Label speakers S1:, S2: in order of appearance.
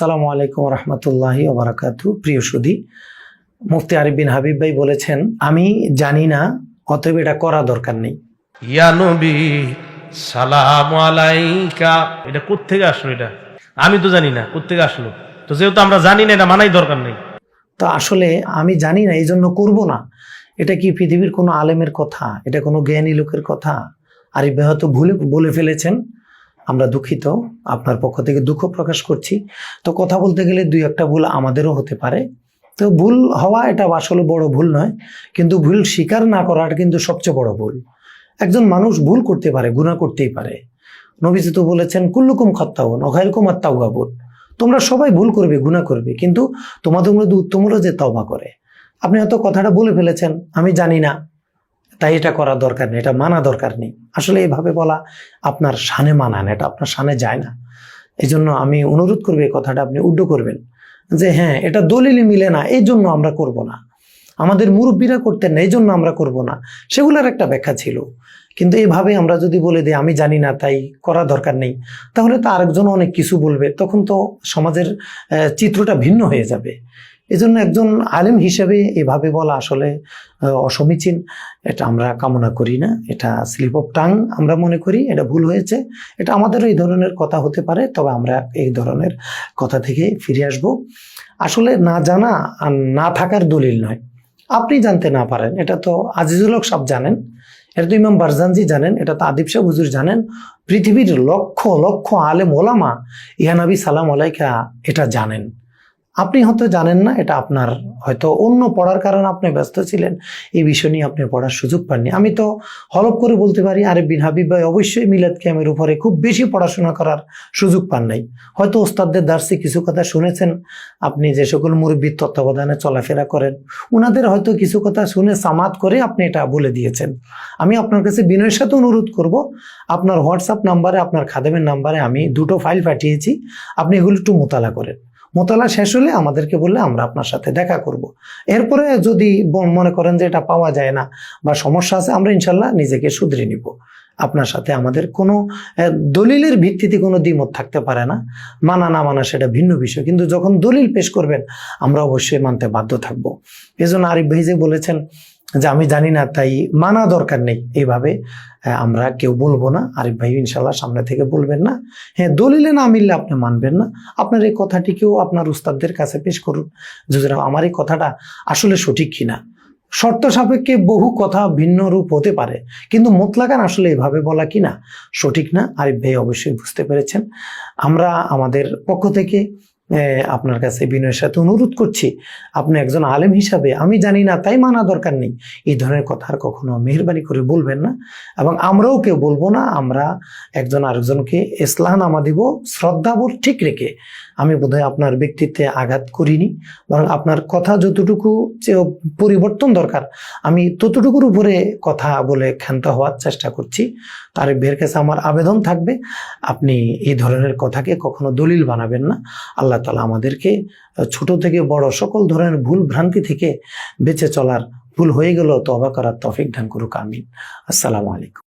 S1: আসসালামু আলাইকুম রহমতুল্লাহি ওবরাকাতু প্রিয় সুদী মুফতি আরিফ বিন হাবিব ভাই বলেছেন আমি জানি না অতএব এটা করা দরকার নেই।
S2: ইয়া নবী সালাম আলাইকা। এটা কোত্থেকে আসলো এটা? আমি তো জানি না কোত্থেকে আসলো? তো যেহেতু আমরা জানি না এটা মানাই দরকার নেই।
S1: তো আসলে আমি জানি না এই জন্য করব না। এটা কি পৃথিবীর কোনো আলেমের কথা? এটা কোনো জ্ঞানী লোকের কথা? আরিফ ভাই হয়তো ভুলে বলে ফেলেছেন। আমরা দুঃখিত, আপনার পক্ষ থেকে দুঃখ প্রকাশ করছি। তো কথা বলতে গেলে দুই একটা ভুল আমাদেরও হতে পারে। তো ভুল হওয়া এটা আসলে বড় ভুল নয়, কিন্তু ভুল স্বীকার না করাটা কিন্তু সবচেয়ে বড় ভুল। একজন মানুষ ভুল করতে পারে গুণা করতেই পারে। নবীজি তো বলেছেন, কুল্লুকুম খত্তাউন অখাইরকুম আত্মাউগাবুন তোমরা সবাই ভুল করবে গুণা করবে, কিন্তু তোমাদের মধ্যে উত্তম হলো যে তবা করে। আপনি হয়তো কথাটা বলে ফেলেছেন, আমি জানি না। তাই এটা করা দরকার নেই, এটা মানা দরকার নেই। আসলে এভাবে বলা আপনার সানে মানান এটা আপনার সানে যায় না। এই জন্য আমি অনুরোধ করব এই কথাটা আপনি উড্ড করবেন যে হ্যাঁ এটা দলিলে মিলে না, এই জন্য আমরা করব না। আমাদের মুরব্বীরা করতেন না, এই জন্য আমরা করব না। সেগুলোর একটা ব্যাখ্যা ছিল। কিন্তু এইভাবে আমরা যদি বলে দিই, আমি জানি না, তাই করা দরকার নেই, তাহলে তো আরেকজন অনেক কিছু বলবে, তখন তো সমাজের চিত্রটা ভিন্ন হয়ে যাবে। এজন্য একজন আলেম হিসেবে এভাবে বলা আসলে অসমীচীন। এটা আমরা কামনা করি না। এটা স্লিপ অফ টাং আমরা মনে করি, এটা ভুল হয়েছে। এটা আমাদেরও এই ধরনের কথা হতে পারে, তবে আমরা এই ধরনের কথা থেকে ফিরে আসব। আসলে না জানা আর না থাকার দলিল নয়। আপনি জানতে না পারেন, এটা তো আজিজুল হক সাহেব জানেন, এটা তো ইমাম বারজানজি জানেন, এটা তো আদিব শাহ হুজুর জানেন। পৃথিবীর লক্ষ লক্ষ আলেম ওলামা ইহানবী সালাম আলাইকা এটা জানেন। আপনি হয়তো জানেন না, এটা আপনার হয়তো অন্য পড়ার কারণে আপনি ব্যস্ত ছিলেন। এই বিষয় নিয়ে আপনি পড়ার সুযোগ পাননি। আমি তো হলপ করে বলতে পারি আরে বিন হাবিব ভাই অবশ্যই মিলাদ ক্যামের উপরে খুব বেশি পড়াশোনা করার সুযোগ পান নাই। হয়তো ওস্তাদদের দার্সে কিছু কথা শুনেছেন, আপনি যে সকল মুরব্বীর তত্ত্বাবধানে চলাফেরা করেন ওনাদের হয়তো কিছু কথা শুনে সামাত করে আপনি এটা বলে দিয়েছেন। আমি আপনার কাছে বিনয়ের সাথে অনুরোধ করব, আপনার হোয়াটসঅ্যাপ নাম্বারে, আপনার খাদেমের নাম্বারে আমি দুটো ফাইল পাঠিয়েছি, আপনি এগুলো একটু মোতালা করেন। মোতালা শেষ হলে আমাদেরকে বললে আমরা আপনার সাথে দেখা করব। এরপরে যদি মনে করেন যে এটা পাওয়া যায় না বা সমস্যা আছে, আমরা ইনশাল্লাহ নিজেকে শুধরে নিব। আপনার সাথে আমাদের কোনো দলিলের ভিত্তিতে কোনো দ্বিমত থাকতে পারে না। মানা না মানা সেটা ভিন্ন বিষয়। কিন্তু যখন দলিল পেশ করবেন, আমরা অবশ্যই মানতে বাধ্য থাকব। এজন্য আরিফ ভাই যে বলেছেন যে আমি জানি না, তাই মানা দরকার নেই। এইভাবে আমরা কেউ বলব না। আরিফ ভাই ইনশাল্লাহ সামনে থেকে বলবেন না। হ্যাঁ দলিলে না মিললে আপনি মানবেন না। আপনার এই কথাটিকেও আপনার উস্তাদদের কাছে পেশ করুন। যদি আমার এই কথাটা আসলে সঠিক কিনা। শর্ত সাপেক্ষে বহু কথা ভিন্ন রূপ হতে পারে। কিন্তু মোতলাকান আসলে এভাবে বলা কিনা? সঠিক না? আরিফ ভাই অবশ্যই বুঝতে পেরেছেন। আমরা আমাদের পক্ষ থেকে আপনার কাছে বিনয়ের সাথে অনুরোধ করছি। আপনি একজন আলেম হিসাবে, আমি জানি না, তাই মানা দরকার নেই। এই ধরনের কথা আর কখনো মেহরবানি করে বলবেন না এবং আমরাও কেউ বলব না, আমরা একজন আরেকজনকে ইসলাহানামা দিব শ্রদ্ধাবোধ ঠিক রেখে। আমি বোধহয় আপনার ব্যক্তিত্বে আঘাত করিনি, বরং আপনার কথা যতটুকু যে পরিবর্তন দরকার, আমি ততটুকুর উপরে কথা বলে ক্ষান্ত হওয়ার চেষ্টা করছি। তার বের কাছে আমার আবেদন থাকবে, আপনি এই ধরনের কথাকে কখনো দলিল বানাবেন না। আল্লাহ তালা আমাদেরকে ছোট থেকে বড় সকল ধরনের ভুল ভ্রান্তি থেকে বেঁচে চলার ভুল হয়ে গেল তবা করার তফিক দান করুক, আমিন। আসসালামু আলাইকুম।